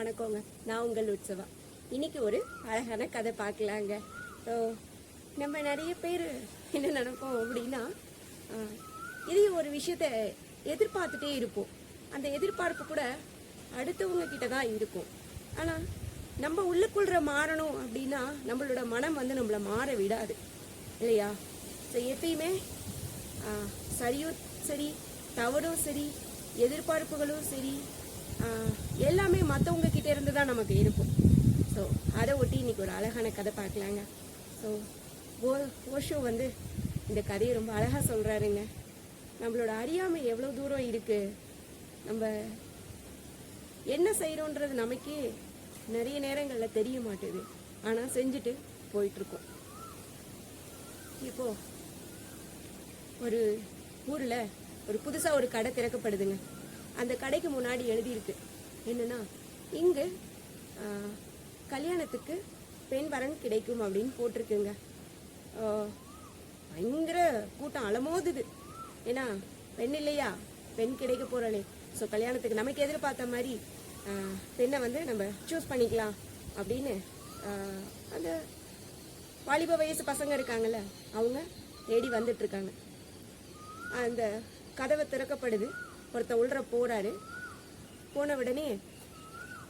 வணக்கங்க. நான் உங்கள் உற்சவா. இன்னைக்கு ஒரு அழகான கதை பார்க்கலாங்க. ஸோ நம்ம நிறைய பேர் என்ன நினைப்போம் அப்படின்னா இதே இதையும் ஒரு விஷயத்த எதிர்பார்த்துட்டே இருப்போம். அந்த எதிர்பார்ப்பு கூட அடுத்தவங்க கிட்ட தான் இருக்கும். ஆனால் நம்ம உள்ளுக்குள்ற மாறணும் அப்படின்னா நம்மளோட மனம் வந்து நம்மளை மாற விடாது. இல்லையா? ஸோ எப்பயுமே சரியும் சரி தவறும் சரி எதிர்பார்ப்புகளும் சரி எல்லாமே மற்றவங்க கிட்டே இருந்து தான் நமக்கு இருக்கும். ஸோ அதை ஒட்டி இன்னைக்கு ஒரு அழகான கதை பார்க்கலாங்க. ஸோ ஓ ஓஷோ வந்து இந்த கதையை ரொம்ப அழகாக சொல்கிறாருங்க நம்மளோட அறியாமை எவ்வளோ தூரம் இருக்குது நம்ம என்ன செய்கிறோன்றது நமக்கே நிறைய நேரங்களில் தெரிய மாட்டேது. ஆனால் செஞ்சுட்டு போயிட்டுருக்கோம். இப்போ ஒரு ஊரில் ஒரு புதுசாக ஒரு கடை திறக்கப்படுதுங்க. அந்த கடைக்கு முன்னாடி எழுதியிருக்கு. என்னன்னா இங்கு கல்யாணத்துக்கு பெண் வரன் கிடைக்கும் அப்படின்னு போட்டிருக்குங்க. பயங்கர கூட்டம் அலமோதுது. ஏன்னா பெண் இல்லையா? பெண் கிடைக்க போறாளே. ஸோ கல்யாணத்துக்கு நமக்கு எதிர்பார்த்த மாதிரி பெண்ணை வந்து நம்ம சூஸ் பண்ணிக்கலாம் அப்படின்னு அந்த வாலிப வயசு பசங்க இருக்காங்கல்ல அவங்க தேடி வந்துட்டு இருக்காங்க அந்த கதவை திறக்கப்படுது. ஒருத்தர் உள்ள போகிறாரு போன உடனே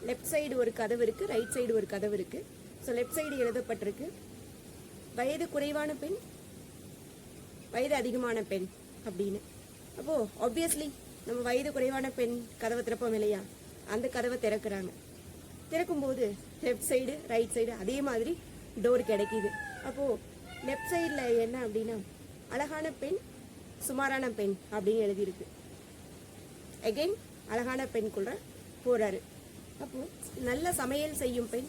லெஃப்ட் சைடு ஒரு கதவு இருக்குது ரைட் சைடு ஒரு கதவு இருக்குது ஸோ லெஃப்ட் சைடு எழுதப்பட்டிருக்கு. வயது குறைவான பெண் வயது அதிகமான பெண் அப்படின்னு. அப்போது ஆப்வியஸ்லி நம்ம வயது குறைவான பெண் கதவை திறப்போம் இல்லையா? அந்த கதவை திறக்கிறாங்க. திறக்கும்போது லெஃப்ட் சைடு ரைட் சைடு அதே மாதிரி டோர் கிடைக்கிது. அப்போது லெஃப்ட் சைடில் என்ன அப்படின்னா அழகான பெண் சுமாரான பெண் அப்படின்னு எழுதியிருக்கு. அகைன் அழகான பெண் கூட போறாரு. அப்போ நல்ல சமையல் செய்யும் பெண்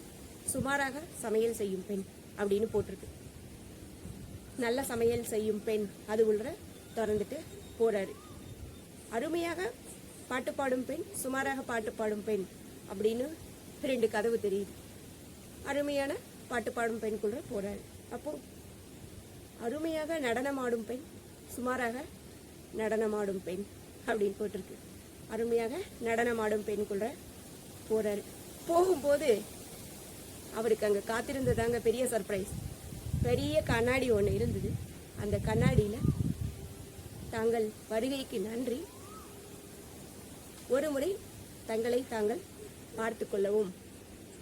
சுமாராக சமையல் செய்யும் பெண் அப்படின்னு போட்டிருக்கு. நல்ல சமையல் செய்யும் பெண் அது உள்ள திறந்துட்டு போறாரு. அருமையாக பாட்டு பாடும் பெண் சுமாராக பாட்டு பாடும் பெண் அப்படின்னு ரெண்டு கதவு தெரியுது. அருமையான பாட்டு பாடும் பெண்குள்ள போறாரு. அப்போ அருமையாக நடனமாடும் பெண் சுமாராக நடனமாடும் பெண் அப்படின்னு போட்டிருக்கு. அருமையாக நடனமாடும் பெண்குள்ள போகிறார் போகும்போது அவருக்கு அங்கே காத்திருந்ததாங்க பெரிய சர்ப்ரைஸ் பெரிய கண்ணாடி ஒன்று இருந்தது. அந்த கண்ணாடியில் தாங்கள் வருகைக்கு நன்றி. ஒரு முறை தங்களை தாங்கள் பார்த்து கொள்ளவும்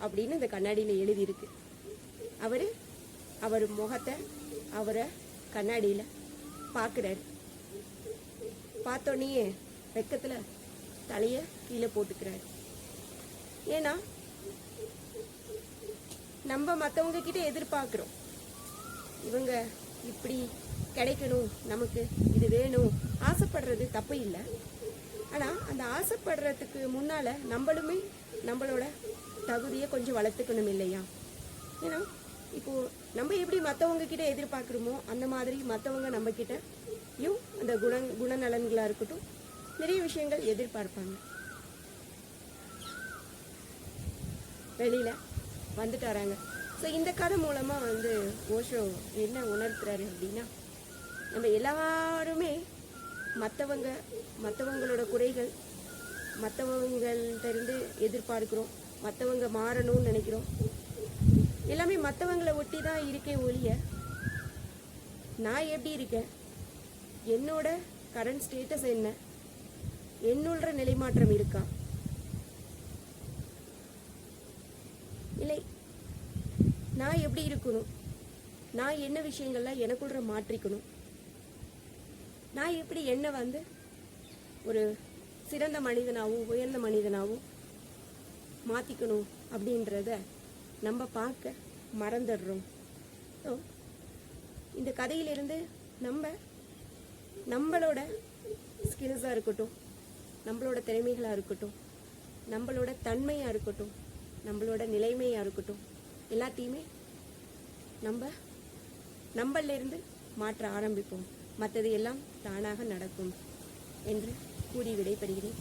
அப்படின்னு இந்த கண்ணாடியில் எழுதியிருக்கு. அவர் அவர் முகத்தை அவரை கண்ணாடியில் பார்க்குறாரு பார்த்தோன்னே வெக்கத்தில் தலையை கீழே போட்டுக்கிறாரு. ஏன்னா நம்ம மற்றவங்க கிட்ட எதிர்பார்க்குறோம். இவங்க இப்படி கிடைக்கணும் நமக்கு இது வேணும் ஆசைப்படுறது தப்பு இல்லை. ஆனால் அந்த ஆசைப்படுறதுக்கு முன்னால் நம்மளுமே நம்மளோட தகுதியை கொஞ்சம் வளர்த்துக்கணும் இல்லையா? ஏன்னா இப்போது நம்ம எப்படி மற்றவங்க கிட்ட எதிர்பார்க்குறோமோ அந்த மாதிரி மற்றவங்க நம்ம அந்த குண குணநலன்களாக இருக்கட்டும் நிறைய விஷயங்கள் எதிர்பார்ப்பாங்க. வெளியில் வந்துட்டு வராங்க ஸோ இந்த கதை மூலமாக வந்து ஓஷோ என்ன உணர்த்துறாரு அப்படின்னா நம்ம எல்லாருமே மற்றவங்க மற்றவங்களோட குறைகள் மற்றவங்கள்டருந்து இருந்து மற்றவங்க மாறணும்னு நினைக்கிறோம். எல்லாமே மற்றவங்களை ஒட்டி தான் இருக்கே ஒழிய நான் எப்படி இருக்கேன்? என்னோட கரண்ட் ஸ்டேட்டஸ் என்ன? என்னுள்ற நிலைமாற்றம் இருக்கா? இல்லை. நான் எப்படி இருக்கணும்? நான் என்ன விஷயங்கள்லாம் எனக்குள்ள மாற்றிக்கணும்? நான் எப்படி என்ன வந்து ஒரு சிறந்த மனிதனாகவும் உயர்ந்த மனிதனாகவும் மாற்றிக்கணும் அப்படின்றத நம்ம பார்க்க மறந்துடுறோம். ஸோ இந்த கதையிலிருந்து நம்ம நம்மளோட ஸ்கில்ஸாக இருக்கட்டும் நம்மளோட திறமைகளாக இருக்கட்டும் நம்மளோட தன்மையாக இருக்கட்டும் நம்மளோட நிலைமையாக இருக்கட்டும் எல்லாத்தையுமே நம்ம நம்மளிருந்து மாற்ற ஆரம்பிப்போம். மற்றது எல்லாம் தானாக நடக்கும் என்று கூறி விடைபெறுகிறேன்.